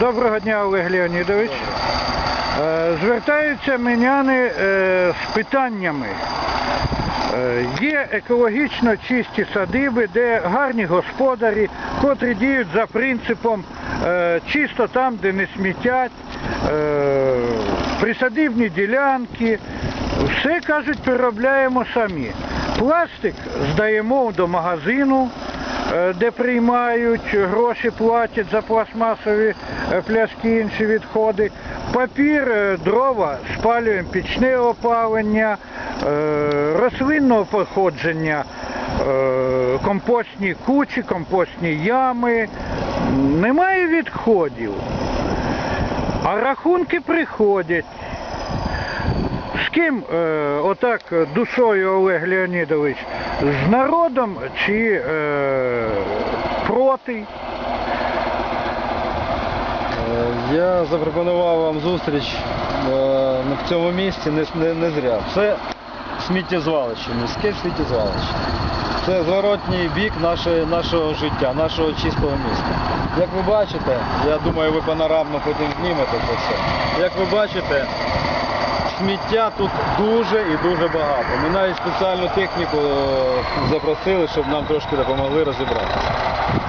Доброго дня, Олег Леонідович. Е, Звертаються меняни е, з питаннями. Е, Є екологічно чисті садиби, де гарні господарі, котрі діють за принципом чисто там, де не смітять, присадибні ділянки. Все, кажуть, переробляємо самі. Пластик здаємо до магазину, е, де приймають, гроші платять за пластмасові е, пляшки, інші відходи. Папір, е, дрова спалюємо пічне опалення, рослинного походження, компостні кучі, компостні ями. Немає відходів. А рахунки приходять. З ким е, отак душою Олег Леонідович? З народом чи е, проти? Е, Я запропонував вам зустріч е, в цьому місці не, не, не зря. Це сміттєзвалище, міське сміттєзвалище. Це зворотній бік нашої, нашого життя, нашого чистого міста. Як ви бачите, я думаю, ви панорамно потім знімете це все. Як ви бачите, сміття тут дуже і дуже багато. Ми навіть спеціальну техніку е, запросили, щоб нам трошки допомогли розібратися.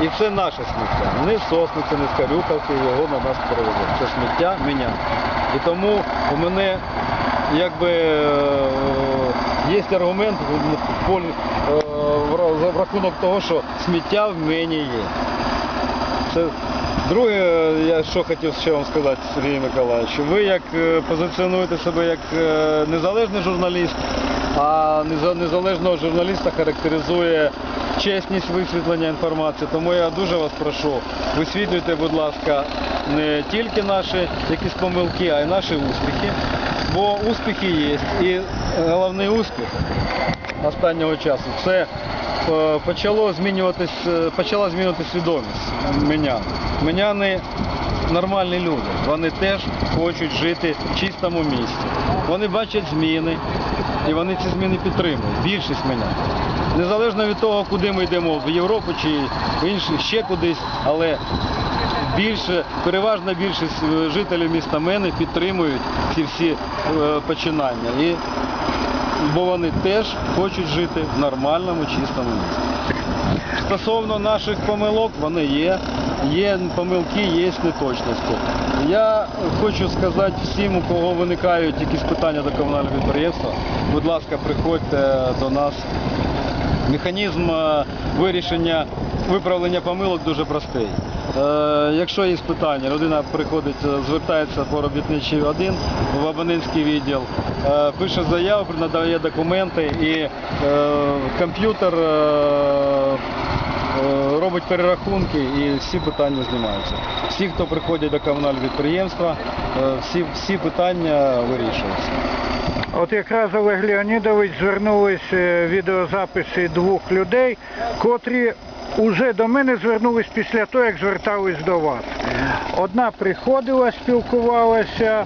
І це наше сміття. З сосниці, не з його на нас перевезуть. Це сміття мене. І тому у мене якби е, є аргумент в, е, рахунок того, що сміття в мені є. Це друге, я що хотів ще вам сказати, Сергій Миколаївич, ви як е, позиціонуєте себе як е, незалежний журналіст, а незалежного журналіста характеризує чесність висвітлення інформації. Тому я дуже вас прошу, висвітлюйте, будь ласка, не тільки наші якісь помилки, а й наші успіхи. Бо успіхи є. І головний успіх останнього часу це почало змінюватись, е, почала змінюватися свідомість мене. Меняни нормальні люди. Вони теж хочуть жити в чистому місті. Вони бачать зміни і вони ці зміни підтримують. Більшість мене. Незалежно від того, куди ми йдемо, в Європу чи в інші ще кудись, але більше, переважна більшість е, жителів міста Мени підтримують ці всі е, починання. І бо вони теж хочуть жити в нормальному, чистому місті. Стосовно наших помилок, вони є. Є помилки, є неточності. Я хочу сказати всім, у кого виникають якісь питання до комунального підприємства, будь ласка, приходьте до нас. Механізм е, вирішення виправлення помилок дуже простий. Е, Якщо є питання, людина приходить, е, звертається по робітничий один в абонентський відділ, е, пише заяву, надає документи і комп'ютер робить перерахунки і всі питання знімаються. Всі, хто приходять до комунального підприємства, всі, всі питання вирішуються. От якраз Олег Леонідович звернулися відеозаписи двох людей, котрі уже до мене звернулись після того, як звертались до вас. Одна приходила, спілкувалася,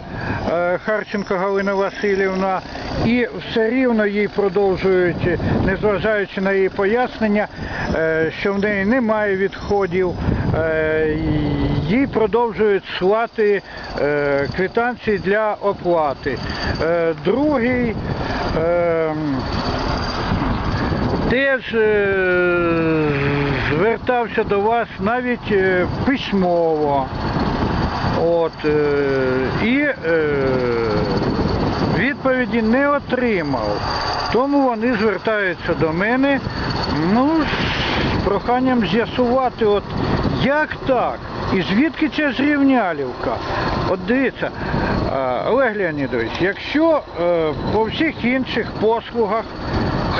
е, Харченко Галина Васильівна, і все рівно їй продовжують, незважаючи на її пояснення, е, що в неї немає відходів, е, їй продовжують слати квитанції для оплати. Другий теж звертався до вас навіть е, письмово. От, е, і е, відповіді не отримав. Тому вони звертаються до мене ну, з проханням з'ясувати, от, як так, і звідки ця зрівнялівка. От дивіться, Олег Леонідович, якщо по всіх інших послугах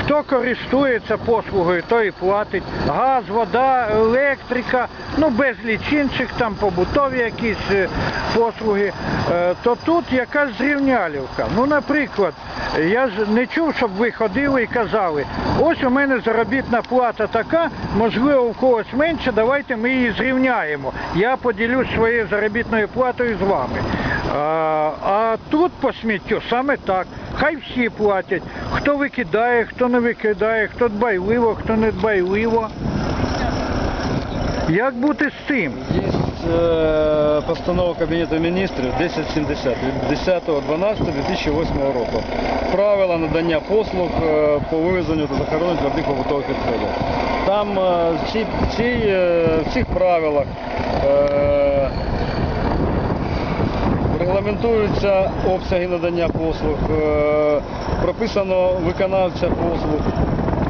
Хто користується послугою, той і платить. Газ, вода, електрика, ну безліч інших там побутові якісь е, послуги. Е, То тут якась зрівнялівка. Ну, наприклад, я ж не чув, щоб ви ходили і казали, ось у мене заробітна плата така, можливо, у когось менше, давайте ми її зрівняємо. Я поділюсь своєю заробітною платою з вами. А А тут по сміттю саме так. Хай всі платять. Хто викидає, хто не викидає, хто дбайливо, хто не дбайливо. Як бути з цим? Є е, постанова Кабінету міністрів 1070 від 10.12.2008 року. Правила надання послуг е, по вивезенню та захороненню твердих побутових відходів. Там е, в, цих правилах регламентуються обсяги надання послуг, е, прописано виконавця послуг,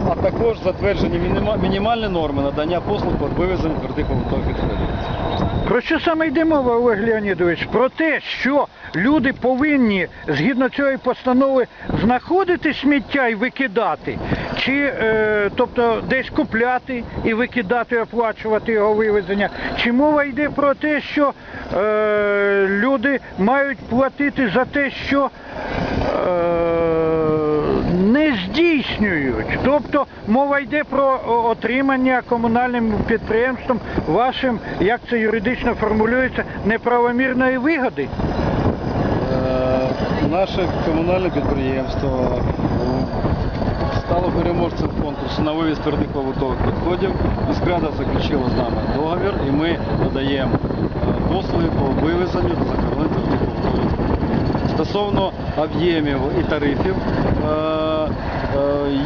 а також затверджені мінімальні норми надання послуг по вивезенню твердих побутових відходів. Про що саме йде мова, Олег Леонідович? Про те, що люди повинні згідно цієї постанови знаходити сміття і викидати, чи е, тобто десь купляти і викидати, оплачувати його вивезення, чи мова йде про те, що е, люди мають платити за те, що е, не здійснюють. Тобто мова йде про отримання комунальним підприємством вашим, як це юридично формулюється, неправомірної вигоди. Е, Наше комунальне підприємство е, стало переможцем конкурсу на вивіз твердих побутових відходів. Міськрада заключила з нами договір і ми надаємо е, послуги по вивезенню та захороненню твердих побутових відходів. Стосовно об'ємів і тарифів,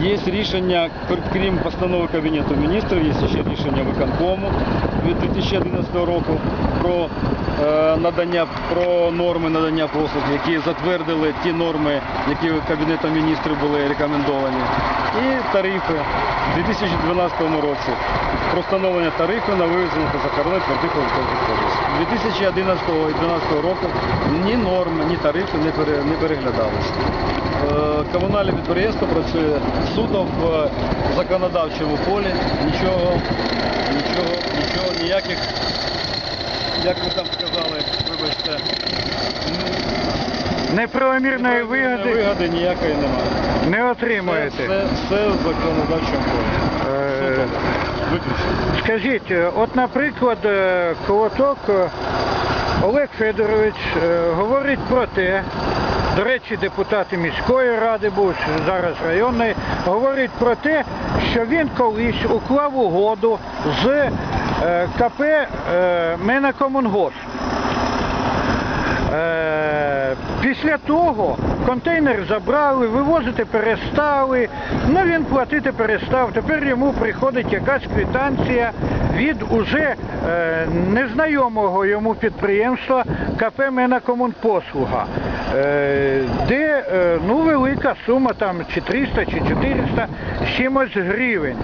є рішення, крім постанови Кабінету міністрів, є ще рішення виконкому від 2011 року про е, надання про норми надання послуг, які затвердили ті норми, які Кабінетом міністрів були рекомендовані, і тарифи у 2012 році. Про встановлення тарифів на вивезення та захоронення твердих побутових 2011 і 2012 року ні норми, ні тарифи не, пере, переглядалися. Е, Комунальне підприємство працює суто в законодавчому полі, нічого, нічого, нічого, ніяких як ви там сказали, вибачте, Неправомірної вигоди вигоди ніякої немає. не отримуєте. все, все в законодавчому полі. Е, виключно. Скажіть, е, от, наприклад, е, Колоток е, Олег Федорович е, говорить про те, до речі, депутати міської ради був, зараз районної, говорить про те, що він колись уклав угоду з е, КП е, Менакомунгосп. Е, Після того контейнер забрали, вивозити перестали, ну він платити перестав. Тепер йому приходить якась квитанція від уже е, незнайомого йому підприємства КП Менакомунпослуга, е, де е, ну, велика сума, там чи 300, чи 400 з чимось гривень.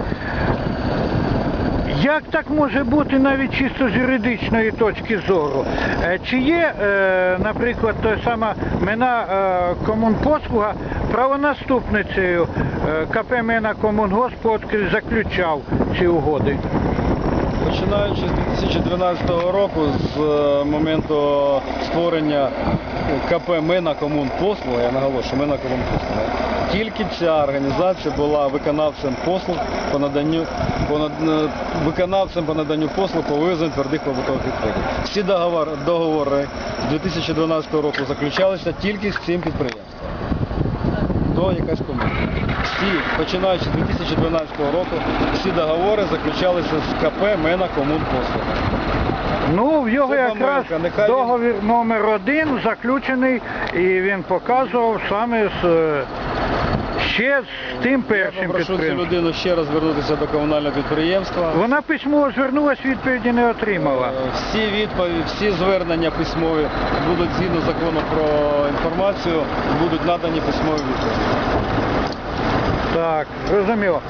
Як так може бути навіть чисто з юридичної точки зору? Е, Чи є, е, наприклад, та сама Мена е, Комунпослуга правонаступницею е, КП Мена Комунгосп, заключав ці угоди? Починаючи з 2013 року, з е, моменту створення КП Мена Комунпослуга, я наголошую, Мена Комунпослуга, тільки ця організація була виконавцем послуг по наданню, по над- е, виконавцем по наданню послуг по вивезенню твердих побутових відходів. Всі договор, договори з 2012 року заключалися тільки з цим підприємством. То якась помилка. Всі, починаючи з 2012 року, всі договори заключалися з КП Мена Комунпослуга. Ну, в його Це якраз помилка, нехай він- договір номер один заключений, і він показував саме з е, ще з тим Я першим попрошу цю підприємством. людину ще раз звернутися до комунального підприємства. Вона письмово звернулась, відповіді не отримала. Е, Всі відповіді, всі звернення письмові будуть згідно закону про інформацію, будуть надані письмові відповіді. Так, зрозуміло.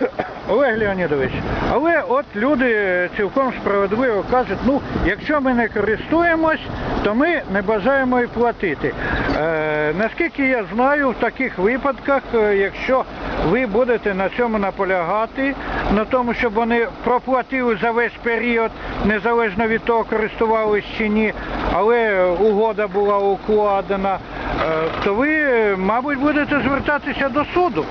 Олег Леонідович, але от люди цілком справедливо кажуть, ну, якщо ми не користуємось, то ми не бажаємо і платити. Е, наскільки я знаю, в таких випадках, е, якщо ви будете на цьому наполягати, на тому, щоб вони проплатили за весь період, незалежно від того, користувались чи ні, але угода була укладена, то ви, е, мабуть, будете звертатися до суду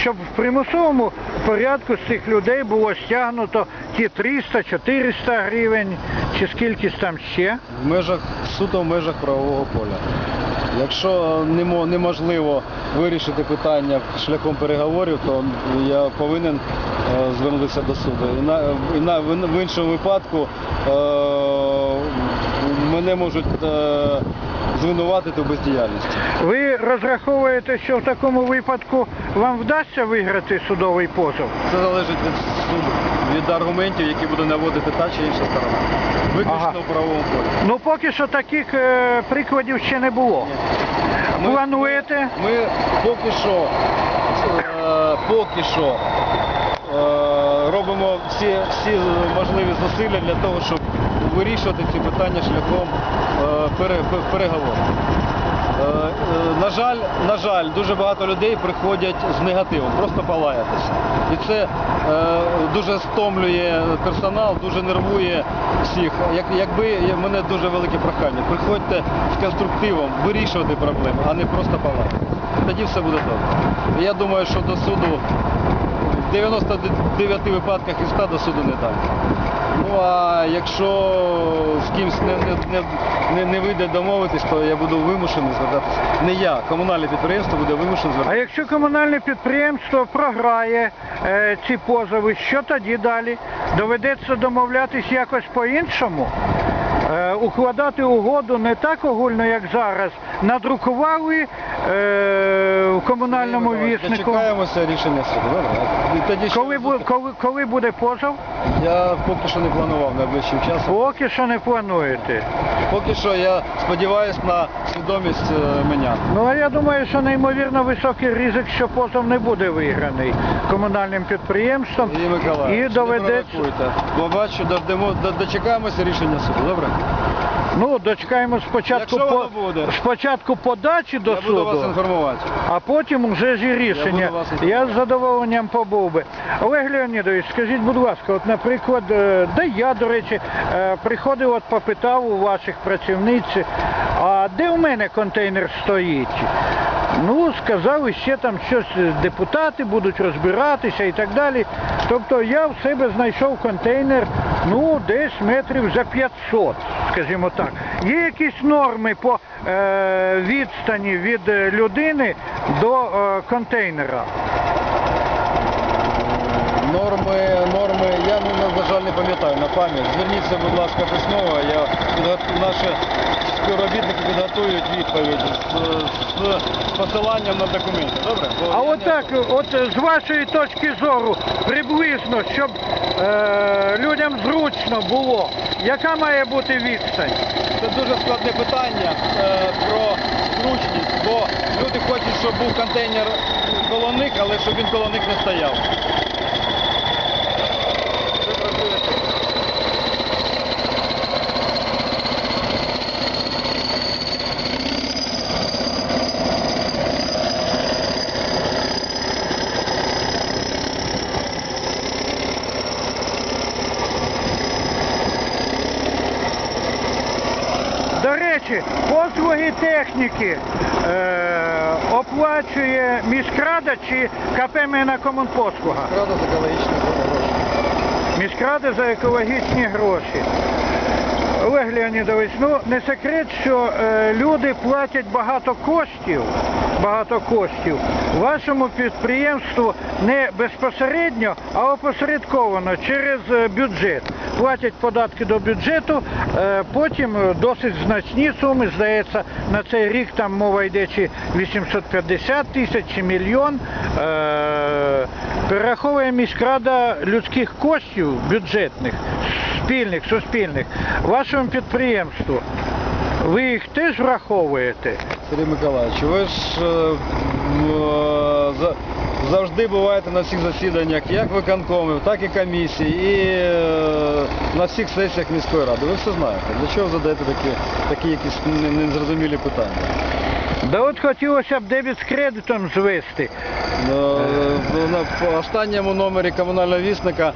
щоб в примусовому порядку з цих людей було стягнуто ті 300-400 гривень, чи скільки там ще. В межах суто в межах правового поля. Якщо неможливо вирішити питання шляхом переговорів, то я повинен е, звернутися до суду. І в іншому випадку е, мене можуть е, звинуватити в бездіяльності. Ви розраховуєте, що в такому випадку вам вдасться виграти судовий позов? Це залежить від суду, від аргументів, які буде наводити та чи інша сторона. Виключно Ага. в правовому полі. Ну поки що таких е, прикладів ще не було. Ми- Плануєте? Ми поки що, е, поки що робимо всі, всі можливі зусилля для того, щоб вирішувати ці питання шляхом е, пере, пе- переговорів. Е, е, На жаль, на жаль, дуже багато людей приходять з негативом, просто полаятися. І це е, дуже стомлює персонал, дуже нервує всіх. Як, якби мене дуже велике прохання, приходьте з конструктивом вирішувати проблеми, а не просто палатися. Тоді все буде добре. Я думаю, що до суду в 99 випадках із 100 до суду не дам. Ну а якщо з кимось не, не, не, не, вийде домовитись, то я буду вимушений звертатися. Не я, комунальне підприємство буде вимушене А якщо комунальне підприємство програє е, ці позови, що тоді далі? Доведеться домовлятись якось по-іншому? Е, укладати угоду не так огульно, як зараз. Надрукували в комунальному віснику. Дочекаємося рішення суду. Коли, бу- коли, коли буде позов? Я поки що не планував найближчим часом. Поки що не плануєте. Поки що я сподіваюся на свідомість е, мене. Ну а я думаю, що неймовірно високий ризик, що позов не буде виграний комунальним підприємством. І Миколаїв, І доведеться. не провокуйте. Бо бачу, дождемо, до- дочекаємося рішення суду, добре? Ну, дочекаємо спочатку, Якщо воно буде. спочатку подачі до Я суду, буду вас інформувати. а потім вже ж і рішення. буду вас Я, з задоволенням побув би. Олег Леонідович, скажіть, будь ласка, от, наприклад, е, да я, до речі, е, приходив, от попитав у ваших працівниць, а де у мене контейнер стоїть? Ну, сказали, ще там щось депутати будуть розбиратися і так далі. Тобто я в себе знайшов контейнер, ну, десь метрів за 500, скажімо так. Є якісь норми по е, відстані від людини до е, контейнера? Норми, норми, я ну, на жаль не пам'ятаю на пам'ять. Зверніться, будь ласка, письмово. Я наші співробітники підготують відповідь з, з посиланням на документи. Добре? Бо А я от не- так, от з вашої точки зору, приблизно, щоб е, людям зручно було, яка має бути відстань? Це дуже складне питання е, про зручність, бо люди хочуть, щоб був контейнер коло них, але щоб він коло них не стояв. Це працює так. До речі, послуги техніки е, оплачує міськрада чи КП на комунпослуга? Рада з екологічних грошей. Міськрада за екологічні гроші. Олег Леонідович, ну не секрет, що е, люди платять багато коштів, багато коштів вашому підприємству не безпосередньо, а опосередковано через е, бюджет. Платять податки до бюджету, е, потім е, досить значні суми, здається, на цей рік там мова йде чи 850 тисяч, чи мільйон. Перераховує міськрада людських коштів бюджетних, спільних, суспільних, вашому підприємству. Ви їх теж враховуєте? Сергій Миколаївич, ви ж завжди буваєте на всіх засіданнях, як виконкомів, так і комісій, і е, на всіх сесіях міської ради. Ви все знаєте. Для чого ви задаєте такі, такі якісь незрозумілі питання? Да от хотілося б дебіт з кредитом звести. Е, На останньому номері комунального вісника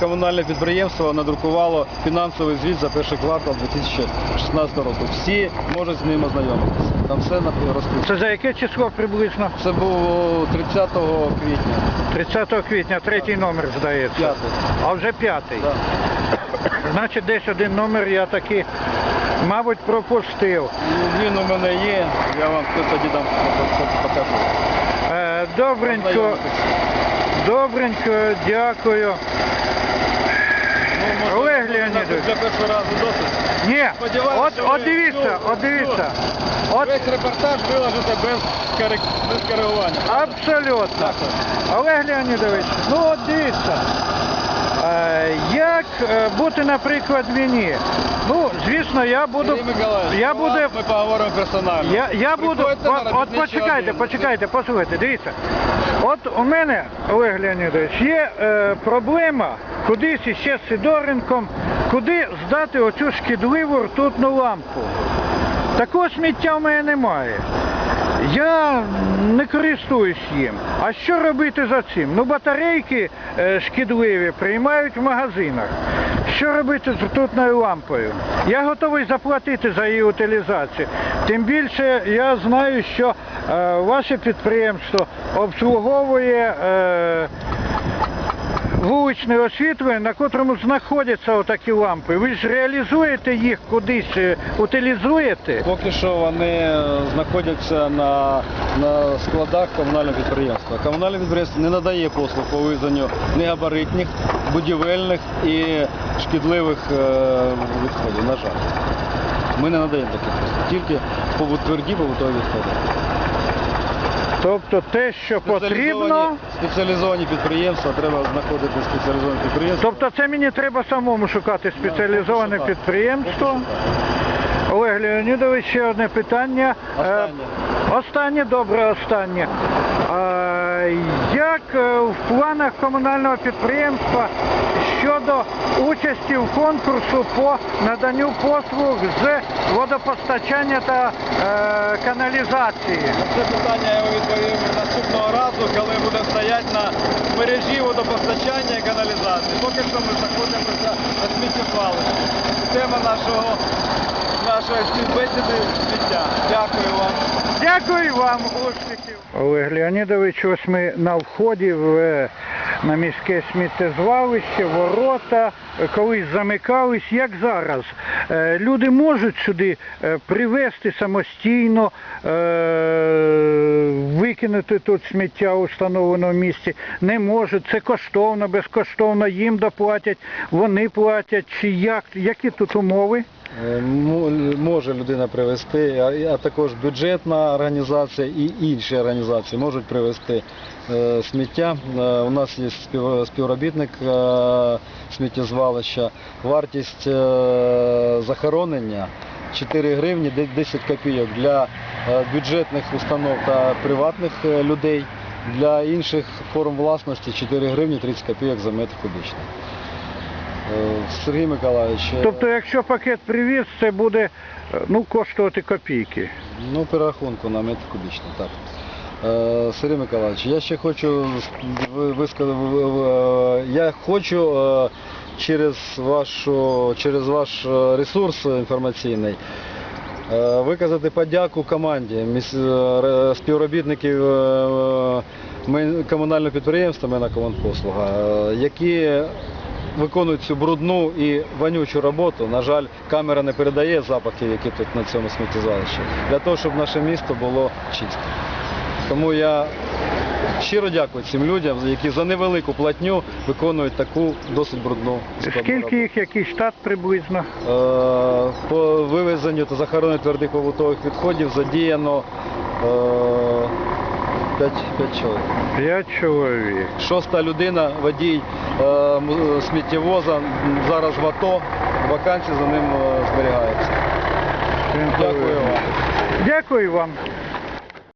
комунальне підприємство надрукувало фінансовий звіт за перший квартал 2016 року. Всі можуть з ним ознайомитися. Там все розписано. Це за яке число приблизно? Це був 30 квітня. 30 квітня, третій номер, здається. П'ятий. А вже п'ятий. Да. Значить, десь один номер я таки Мабуть, пропустив. Він у мене є, я вам тоді дам покажу. Е, Добренько, добренько, дякую. Ну, може, Олег Леонідович. Для першого разу досить. Ні, Сподіваюся, от, що от ви дивіться, всю- от дивіться. От Весь репортаж виложите без, корек- без коригування. абсолютно. Олег Леонідович, ну от дивіться. Е, Як е, бути, наприклад, мені? Ну, звісно, я буду. Сергій Миколаївич, Я буду. Ми поговоримо персонально. Я, я буду. Приходьте на От, робітничий почекайте, обмін. почекайте, послухайте, дивіться. От у мене, Олег Леонідович, є е, проблема кудись іще з Сидоренком, куди здати оцю шкідливу ртутну лампу. Такого сміття в мене немає. Я не користуюсь їм. А що робити за цим? Ну, батарейки е, шкідливі приймають в магазинах. Що робити з ртутною лампою? Я готовий заплатити за її утилізацію. Тим більше я знаю, що е, ваше підприємство обслуговує е, вуличне освітлення, на котрому знаходяться отакі лампи. Ви ж реалізуєте їх кудись, е, утилізуєте? Поки що вони е, знаходяться на, на складах комунального підприємства. Комунальне підприємство не надає послуг по вивезенню негабаритних, будівельних і шкідливих е, відходів, на жаль. Ми не надаємо таких послуг, тільки побут, тверді побутові відходи. Тобто те, що потрібно, Спеціалізовані- підприємства, треба знаходити спеціалізовані підприємства. тобто це мені треба самому шукати спеціалізоване підприємство. Олег Леонідович, ще одне питання. Е, Останнє. Останнє, добре, останнє. Як е, в планах комунального підприємства щодо участі в конкурсу по наданню послуг з водопостачання та е, каналізації? Це питання я відповім наступного разу, коли будемо стояти на мережі водопостачання і каналізації. Поки що ми знаходимося на сміттєзвалищі. Тема нашого, нашої співбесіди сміття. Дякую вам. Дякую вам. Олег Леонідович, ось ми на вході в, е, на міське сміттєзвалище, ворота, е, колись замикались, як зараз. Е, Люди можуть сюди привезти самостійно, викинути тут сміття у встановленому місці. Не можуть, це коштовно, безкоштовно, їм доплатять, вони платять, чи як, які тут умови? Е, мо- Може людина привезти, а- також бюджетна організація і інші організації можуть привезти е, сміття. Е, У нас є співробітник сміттєзвалища. Вартість захоронення 4 гривні 10 копійок для бюджетних установ та приватних людей. Для інших форм власності 4 гривні 30 копійок за метр кубічний. Е, Сергій Миколаївич. е, Тобто, якщо пакет привіз, це буде е, ну, коштувати копійки. Ну, перерахунку на метр кубічний, так. Е, Сергій Миколаївич, я ще хочу висказати, я хочу е, через, вашу, через ваш ресурс інформаційний е, виказати подяку команді міс- е, співробітників е, комунального підприємства «Мена Комунпослуга», е, які виконують цю брудну і вонючу роботу. На жаль, камера не передає запахів, які тут на цьому сміттєзвалищі, для того, щоб наше місто було чисте. Тому я щиро дякую цим людям, які за невелику платню виконують таку досить брудну складну Скільки роботу. їх, який штат приблизно? Е, По вивезенню та захороненню твердих побутових відходів задіяно 5, чоловік. П'ять чоловік. Шоста людина, водій е, сміттєвоза, зараз в АТО, вакансії за ним е, зберігаються. Дякую вам. Дякую вам.